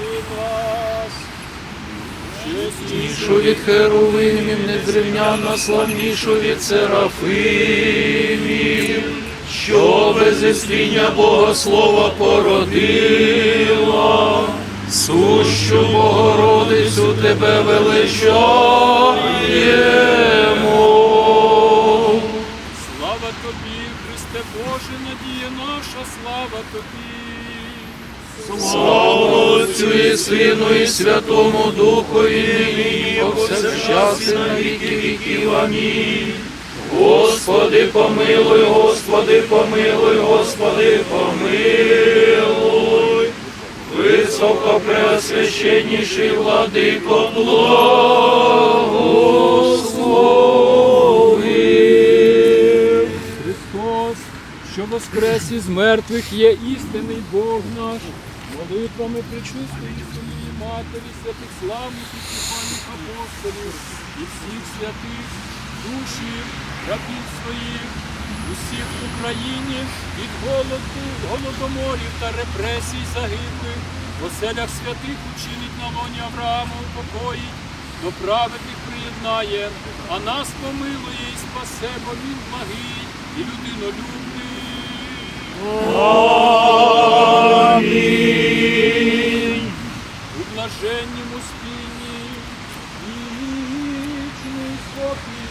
вас. Чеснішу від херовимів, незрівняно славнішу від серафимів, що без істріння Богослова породила, сущу Богородицю тебе величаємо. Слава тобі, Христе Боже, надія наша, слава тобі. Слава Отцю і Сину і Святому Духові, повсякчас і на віки віків. Амінь. Господи, помилуй, Господи, помилуй, Господи, помилуй. Високо преосвященніший владико благослови. Христос, що воскрес із мертвих є істинний Бог наш, молитвами причистої своєї матері, святих славних і степаних апостолів і всіх святих, душі, рабів своїх, усіх в Україні від голоду, голодоморів та репресій загиблих, в оселях святих учинить на лоні Авраама упокоїть, до праведних приєднає, а нас помилує і спасе, бо він благий і людинолюбний. Амінь. У блаженнім успінні і вічний спокій.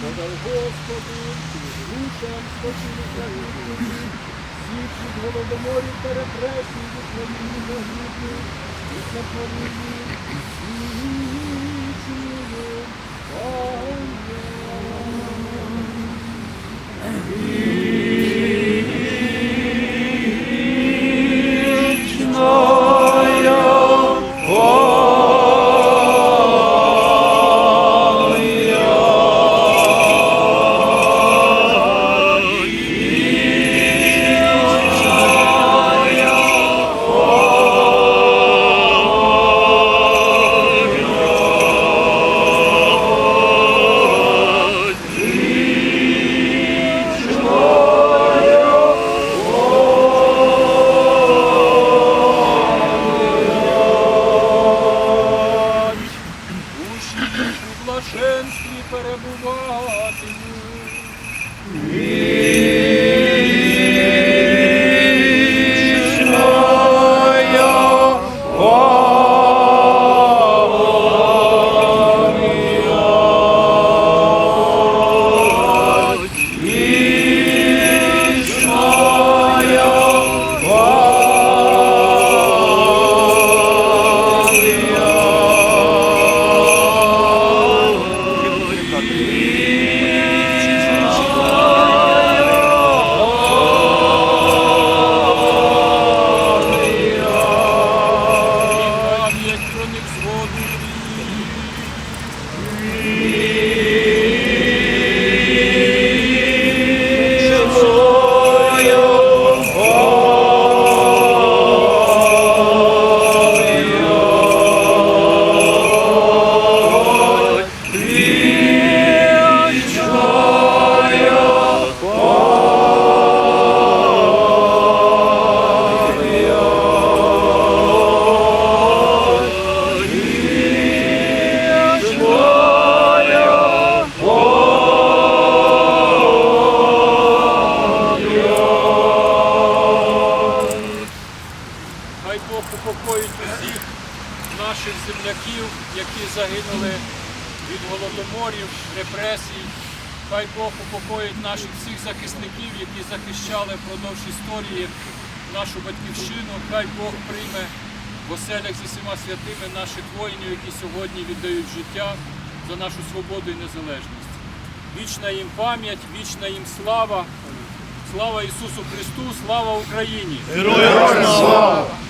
Подай Господи, душам загиблих, всіх від голодоморів та репресій в Україні загиблих, і сотворили forevermore to you. Yeah. Упокоїть усіх наших земляків, які загинули від голодоморів, репресій. Хай Бог упокоїть наших всіх захисників, які захищали впродовж історії нашу батьківщину. Хай Бог прийме в оселях зі всіма святими наших воїнів, які сьогодні віддають життя за нашу свободу і незалежність. Вічна їм пам'ять, вічна їм слава. Слава Ісусу Христу, слава Україні! Героям слава!